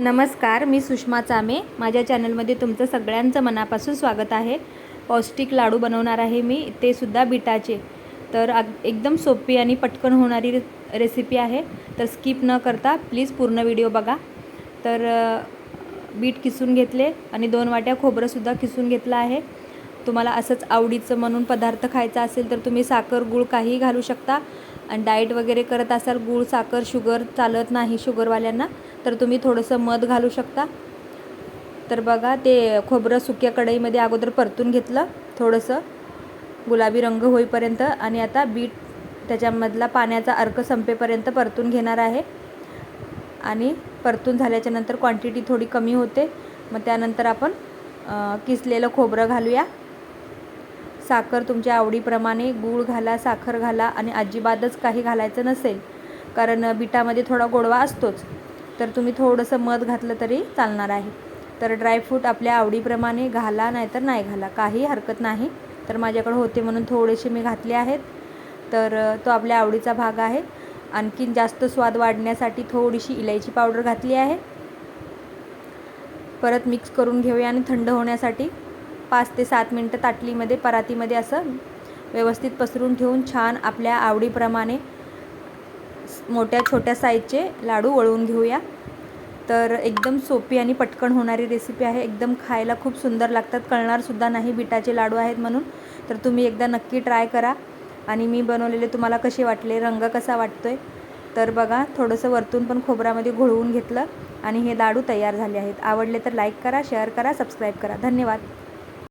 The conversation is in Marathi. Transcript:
नमस्कार मी सुषमा चामे. माझ्या चॅनलमध्ये तुमचं सगळ्यांचं मनापासून स्वागत आहे. पौष्टिक लाडू बनवणार आहे मी ते सुद्धा बिटाचे. तर एकदम सोपी आणि पटकन होणारी रेसिपी आहे. तर स्किप न करता प्लीज पूर्ण व्हिडिओ बघा. तर बीट किसून घेतले आणि दोन वाट्या खोबरंसुद्धा किसून घेतलं आहे. तुम्हाला असंच आवडीचं म्हणून पदार्थ खायचा असेल तर तुम्ही साखर गूळ काहीही घालू शकता. आणि डाएट वगैरे करत असाल गूळ साखर शुगर चालत नाही शुगरवाल्यांना तर तुम्ही थोडंसं मध घालू शकता. तर बघा ते खोबरं सुक्या कढईमध्ये अगोदर परतून घेतलं थोडंसं. गुलाबी रंग होईपर्यंत आणि आता बीट त्याच्यामधला पाण्याचा अर्क संपेपर्यंत परतून घेणार आहे. आणि परतून झाल्याच्यानंतर क्वांटिटी थोडी कमी होते. मग त्यानंतर आपण किसलेलं खोबरं घालूया. साखर तुमच्या आवडीप्रमाणे गूळ घाला साखर घाला आणि अजिबातच काही घालायचं नसेल. कारण बिटामध्ये थोडा गोडवा असतोच. तर तुम्ही थोडंसं मध घातलं तरी चालणार आहे. तर ड्रायफ्रूट आपल्या आवडीप्रमाणे घाला नाहीतर नाही घाला. काही हरकत नाही. तर माझ्याकडे होते म्हणून थोडेसे मी घातले आहेत. तर तो आपल्या आवडीचा भाग आहे. आणखीन जास्त स्वाद वाढण्यासाठी थोडीशी इलायची पावडर घातली आहे. परत मिक्स करून घेऊया आणि थंड होण्यासाठी. पाच ते सात मिनटं ताटलीमध्ये परातीमध्ये असं व्यवस्थित पसरून ठेवून छान आपल्या आवडीप्रमाणे मोठ्या छोट्या साईजचे लाडू वळवून घेऊया. तर एकदम सोपी आणि पटकन होणारी रेसिपी आहे. एकदम खायला खूप सुंदर लागतात. कळणारसुद्धा नाही बिटाचे लाडू आहेत म्हणून. तर तुम्ही एकदा नक्की ट्राय करा. आणि मी बनवलेले तुम्हाला कसे वाटले रंग कसा वाटतोय तर बघा थोडंसं वरतून पण खोबऱ्यामध्ये घोळवून घेतलं आणि हे लाडू तयार झाले आहेत. आवडले तर लाईक करा शेअर करा सबस्क्राईब करा. धन्यवाद.